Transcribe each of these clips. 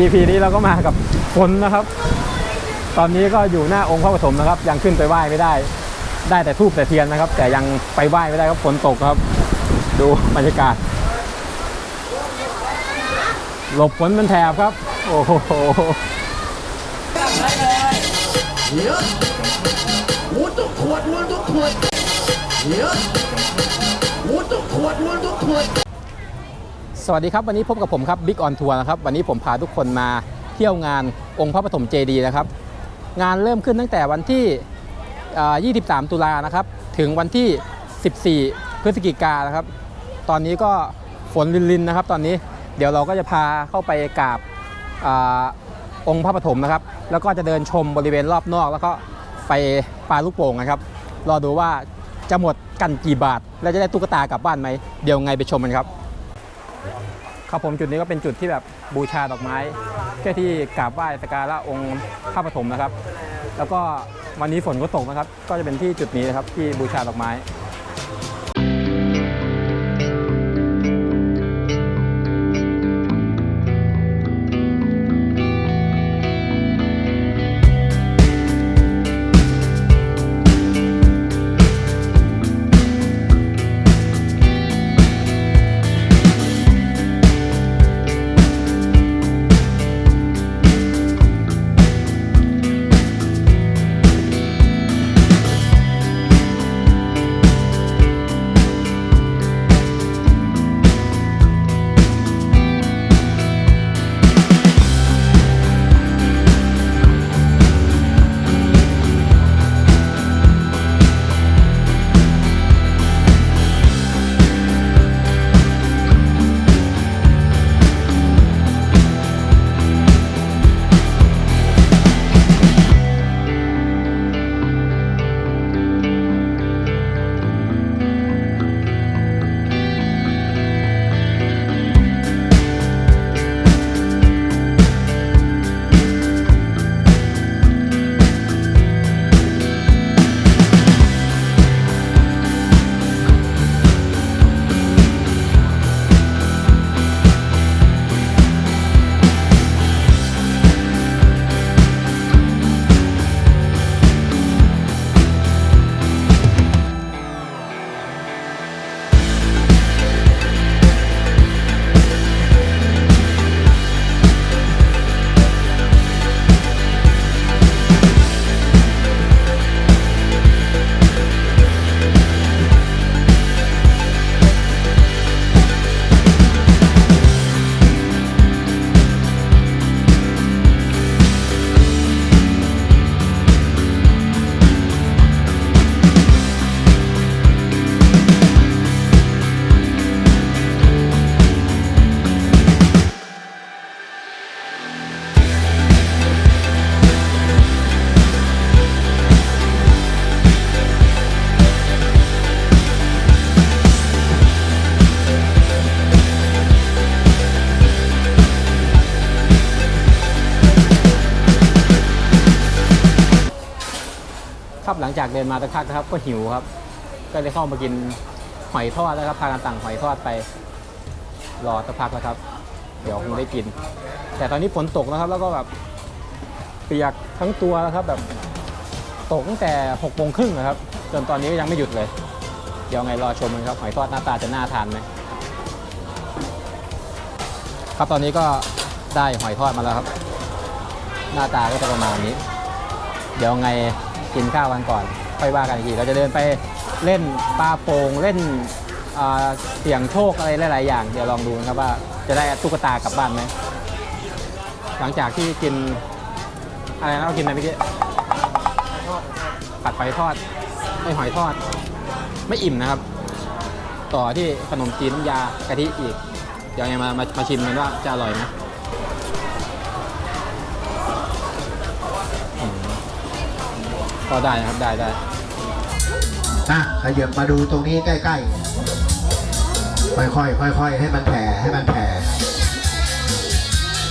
EP นี้เราก็มากับฝนนะครับ ตอนนี้ก็อยู่หน้าองค์พระปฐมนะครับ ยังขึ้นไปไหว้ไม่ได้ ได้แต่ทูบแต่เทียนนะครับ แต่ยังไปไหว้ไม่ได้ครับฝนตกครับ ดูบรรยากาศ หลบฝนมันแถบครับ โอ้โหเยอะหูทุกขวดมวนทุกขวดเยอะหูทุกขวดมวนทุกขวด สวัสดีครับวันนี้พบกับผมครับบิ๊กออนทัวร์นะครับวันนี้ผมพาทุกคนมาเที่ยวงานองค์พระปฐมเจดีย์นะครับ งานเริ่มขึ้นตั้งแต่วันที่ 23 ตุลานะครับ ถึงวันที่ 14 พฤศจิกายนนะครับ ตอนนี้ก็ฝนลินๆนะครับ ตอนนี้เดี๋ยวเราก็จะพาเข้าไปกราบอองค์พระปฐมนะครับ แล้วก็จะเดินชมบริเวณรอบนอก แล้วก็ไปปาลูกโป่งนะครับรอดูว่าจะหมดกันกี่บาท และจะได้ตุ๊กตากลับบ้านไหมเดี๋ยวไงไปชมกันครับ ครับผมจุดนี้ก็เป็นจุดที่แบบบูชาดอกไม้เพื่อที่กราบไหว้สักการะองค์พระปฐมนะครับ แล้วก็วันนี้ฝนก็ตกนะครับ ก็จะเป็นที่จุดนี้นะครับที่บูชาดอกไม้ จากเดินมาสักพักนะครับ ก็หิวครับ ก็เลยเข้ามากินหอยทอดแล้วครับพากันต่างหอยทอดไป รอสักพักแล้วครับ เดี๋ยวคงได้กิน แต่ตอนนี้ฝนตกนะครับ แล้วก็แบบเปียกทั้งตัวแล้วครับ แบบตกตั้งแต่หกโมงครึ่งนะครับจนตอนนี้ก็ยังไม่หยุดเลย เดี๋ยวไงรอชมกันครับหอยทอดหน้าตาจะน่าทานไหมครับตอนนี้ก็ได้หอยทอดมาแล้วครับ หน้าตาก็จะประมาณนี้ เดี๋ยวไง กินข้าวกันก่อนค่อยว่ากันอีกทีเราจะเดินไปเล่นปลาโป่งเล่นเสี่ยงโชคอะไรหลาย ๆ อย่าง เดี๋ยวลองดูนะครับว่าจะได้ตุ๊กตากลับบ้านไหมหลังจากที่กินอะไรนะเรากินอะไรเมื่อกี้ผัดหอยทอดไม่หอยทอด ไม่อิ่มนะครับ ต่อที่ขนมจีนน้ำยากะทิอีกเดี๋ยวไงมามามาชิมกันว่าจะอร่อยไหม ก็ได้นะครับได้ได้อะขยับมาดูตรงนี้ใกล้ๆ ค่อยๆค่อยๆให้มันแผ่ให้มันแผ่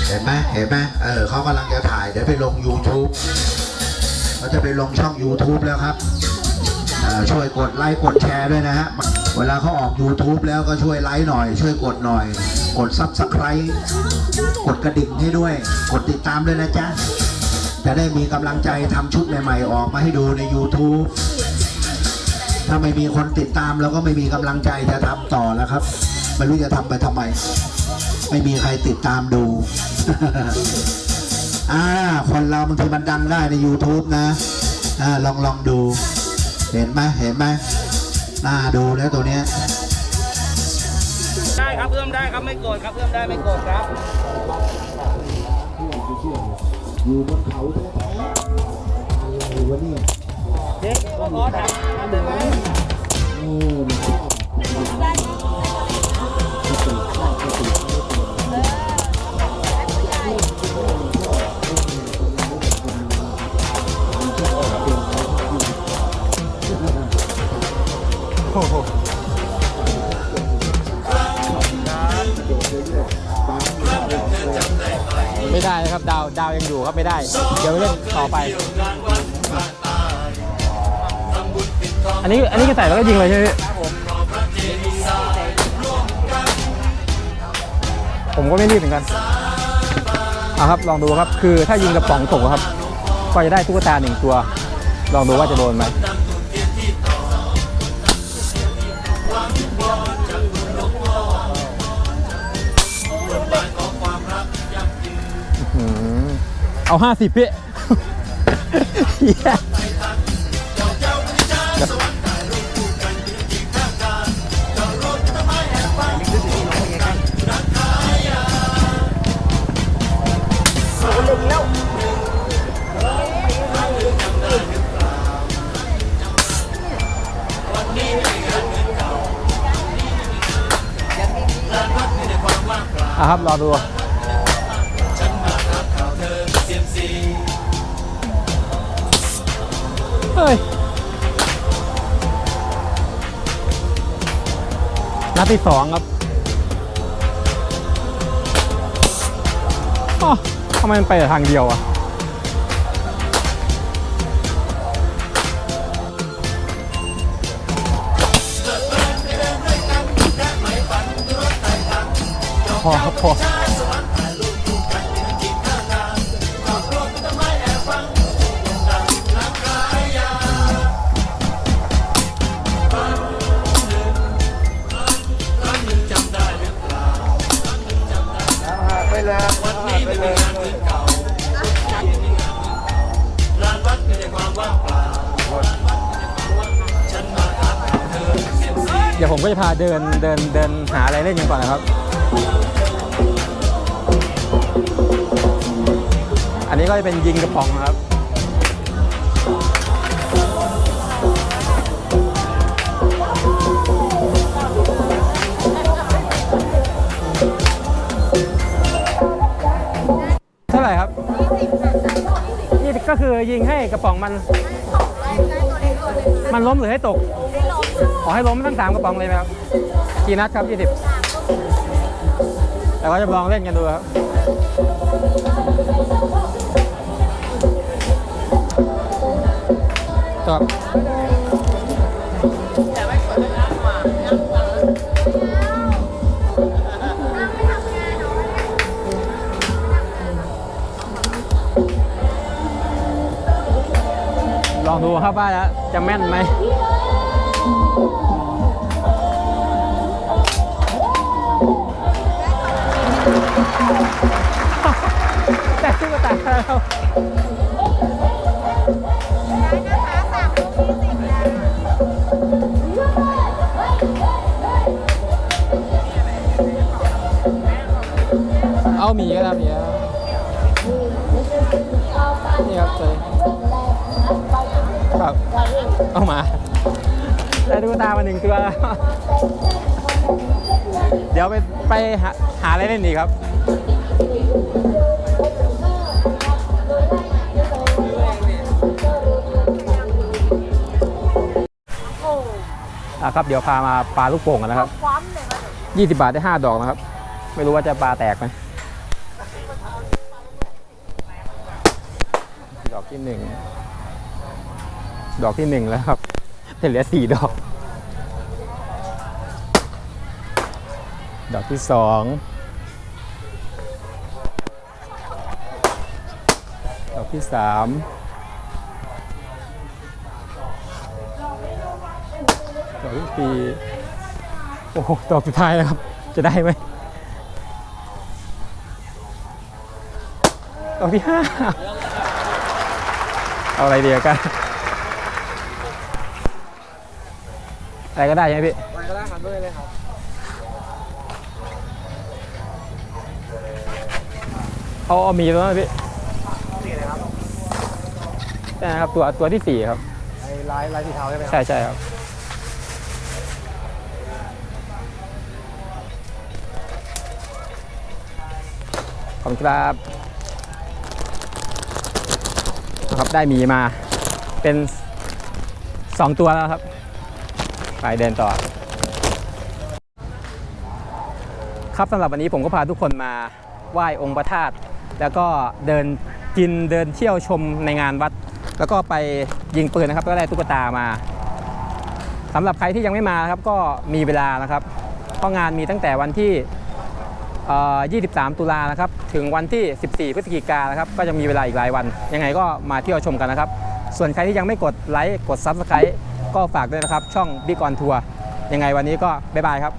เห็นไหมเห็นไหมเออเขากำลังจะถ่ายเดี๋ยวไปลง YouTube เขาจะไปลงช่อง YouTube แล้วครับช่วยกดไลค์กดแชร์ด้วยนะฮะ เวลาเขาออก YouTube แล้วก็ช่วยไลค์หน่อย ช่วยกดหน่อย กดซับสไคร b ์กดกระดิ่งให้ด้วย กดติดตามด้วยนะจ๊ะ จะได้มีกำลังใจทำชุดใหม่ ๆ ออกมาให้ดูใน YouTube ถ้าไม่มีคนติดตามเราก็ไม่มีกำลังใจจะทำต่อแล้วครับไม่รู้จะทำไปทำไม ไม่มีใครติดตามดูอ่าคนเราบางทีมันดังได้ใน YouTube นะอ่าลองลองดู เห็นไหมเห็นไหมน่าดูแล้วตัวเนี้ยได้ครับเอื้อมได้ครับไม่โกรธครับเอื้อมได้ไม่โกรธครับ อยู่บนเขาแท้ๆอะไรวะเนี่ยเด็กก็ขอถามได้ไหม ไม่ได้นะครับ ดาวดาวยังอยู่ครับไม่ได้ เดี๋ยวเล่นต่อไป อันนี้อันนี้ก็ใส่แล้วก็ยิงเลยใช่ไหมพี่ผมก็ไม่รีบเหมือนกันเอาครับลองดูครับคือถ้ายิงกระป๋องตกครับ ก็จะได้ตุ๊กตาหนึ่งตัว ลองดูว่าจะโดนไหม เอาห้าสิบพี่เหี้ยอะครับรอดู เฮ้ยนัดที่สองครับอ๋อทำไมมันไปแต่ทางเดียวอะพอครับพอ ยวผมก็จะพาเดินเดินเดินหาอะไรเล่นกันก่อนนะครับ อันนี้ก็จะเป็นยิงกระป๋องนะครับเท่าไหร่ครับนี่ก็คือยิงให้กระป๋องมัน มันล้มหรือให้ตกข อให้ล้มทั้งสามกระป๋องเลยไหมครับกี่นัดครับ20แต่ว่าจะลองเล่นกันดูครับครับลองดูครับว่าจะแม่นไหม นี่ครับเจอครับเอามาได้ตุ๊กตามาหนึ่งตัวแล้วเดี๋ยวไปไปหาหาอะไรเล่นอีกครับอะครับเดี๋ยวพามาปลาลูกโป่งกันนะครับ 20 บาทได้ 5 ดอกนะครับ ไม่รู้ว่าจะปลาแตกไหม ที่หนึ่งดอกที่หนึ่งแล้วครับเหลือสี่ดอก ดอกที่สองดอกที่สามดอกที่สี่โอ้โหดอกสุดท้ายแล้วครับ จะได้ไหมดอกที่ห้า เอาอะไรดีกัน อะไรก็ได้ใช่ไหมพี่ไปก็ได้ครับด้วยเลยครับเอาเอามีตัวนั้นพี่สี่เลยครับใช่นะครับตัวตัวที่สี่ครับ ไอ้ลายลายสีเทาใช่ไหมครับใช่ใช่ครับ ขอบคุณครับนะ ครับ ได้หมีมาเป็น 2 ตัวแล้วครับ ไปเดินต่อ ครับสำหรับวันนี้ผมก็พาทุกคนมาไหว้องค์พระธาตุแล้วก็เดินกินเดินเที่ยวชมในงานวัด แล้วก็ไปยิงปืนนะครับ ก็ได้ตุ๊กตามาสำหรับใครที่ยังไม่มาครับก็มีเวลานะครับเพราะงานมีตั้งแต่วันที่ 23 ตุลานะครับถึงวันที่ 14 พฤศจิกายนะครับก็จะมีเวลาอีกหลายวัน ยังไงก็มาเที่ยวชมกันนะครับ ส่วนใครที่ยังไม่กดไลค์กด Subscribe ก็ฝากด้วยนะครับ ช่องบิ๊กออนทัวร์ยังไงวันนี้ก็บ๊ายบายครับ